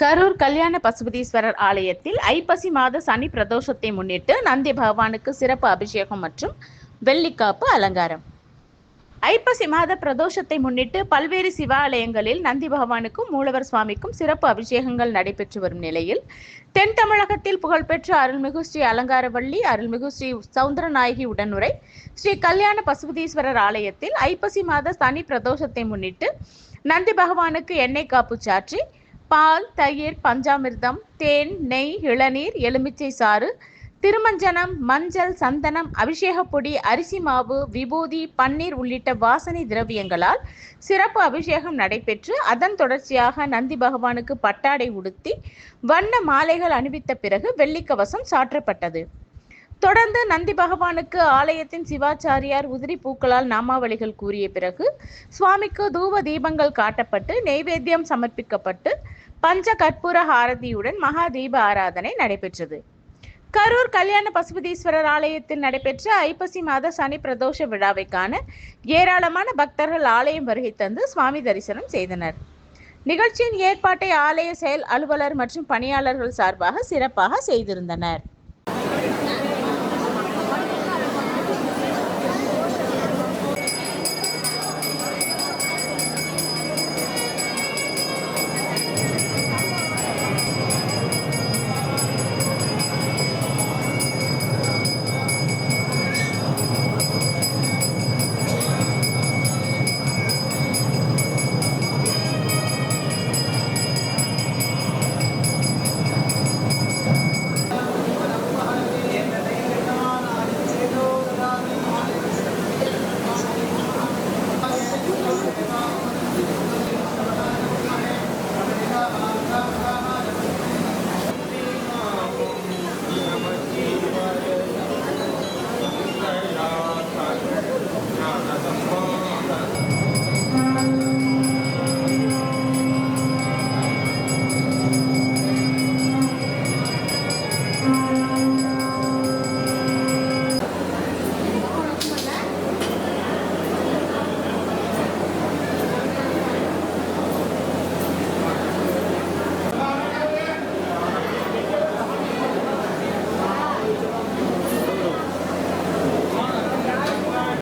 கரூர் கல்யாண பசுபதீஸ்வரர் ஆலயத்தில் ஐப்பசி மாத சனி பிரதோஷத்தை முன்னிட்டு நந்தி பகவானுக்கு சிறப்பு அபிஷேகம் மற்றும் வெள்ளிக்காப்பு அலங்காரம். ஐப்பசி மாத பிரதோஷத்தை முன்னிட்டு பல்வேறு சிவாலயங்களில் நந்தி பகவானுக்கும் மூலவர் சுவாமிக்கும் சிறப்பு அபிஷேகங்கள் நடைபெற்று வரும் நிலையில் தென் தமிழகத்தில் புகழ்பெற்ற அருள்மிகு ஸ்ரீ அலங்காரவள்ளி அருள்மிகு ஸ்ரீ சவுந்தரநாயகி உடனுரை ஸ்ரீ கல்யாண பசுபதீஸ்வரர் ஆலயத்தில் ஐப்பசி மாத சனி பிரதோஷத்தை முன்னிட்டு நந்தி பகவானுக்கு எண்ணெய் காப்பு சாற்றி பால் தயிர் பஞ்சாமிர்தம் தேன் நெய் இளநீர் எலுமிச்சை சாறு திருமஞ்சனம் மஞ்சள் சந்தனம் அபிஷேகப்பொடி அரிசி மாவு விபூதி பன்னீர் உள்ளிட்ட வாசனை திரவியங்களால் சிறப்பு அபிஷேகம் நடைபெற்று அதன் தொடர்ச்சியாக நந்தி பகவானுக்கு பட்டாடை உடுத்தி வண்ண மாலைகள் அணிவித்த பிறகு வெள்ளிக்கவசம் சாற்றப்பட்டது. தொடர்ந்து நந்தி பகவானுக்கு ஆலயத்தின் சிவாச்சாரியார் உதிரி பூக்களால் நாமாவளிகள் கூறிய பிறகு சுவாமிக்கு தூப தீபங்கள் காட்டப்பட்டு நெய்வேத்தியம் சமர்ப்பிக்கப்பட்டு பஞ்ச கற்பூர ஹாரதியுடன் மகா தீப ஆராதனை நடைபெற்றது. கரூர் கல்யாண பசுபதீஸ்வரர் ஆலயத்தில் நடைபெற்ற ஐப்பசி மாத சனி பிரதோஷ விழாவை காண ஏராளமான பக்தர்கள் ஆலயம் வருகை தந்து சுவாமி தரிசனம் செய்தனர். நிகழ்ச்சியின் ஏற்பாட்டை ஆலய செயல் அலுவலர் மற்றும் பணியாளர்கள் சார்பாக சிறப்பாக செய்திருந்தனர்.